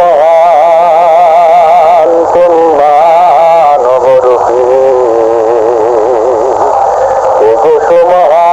মহান কোন মহান অবরূপী এগোসো মহান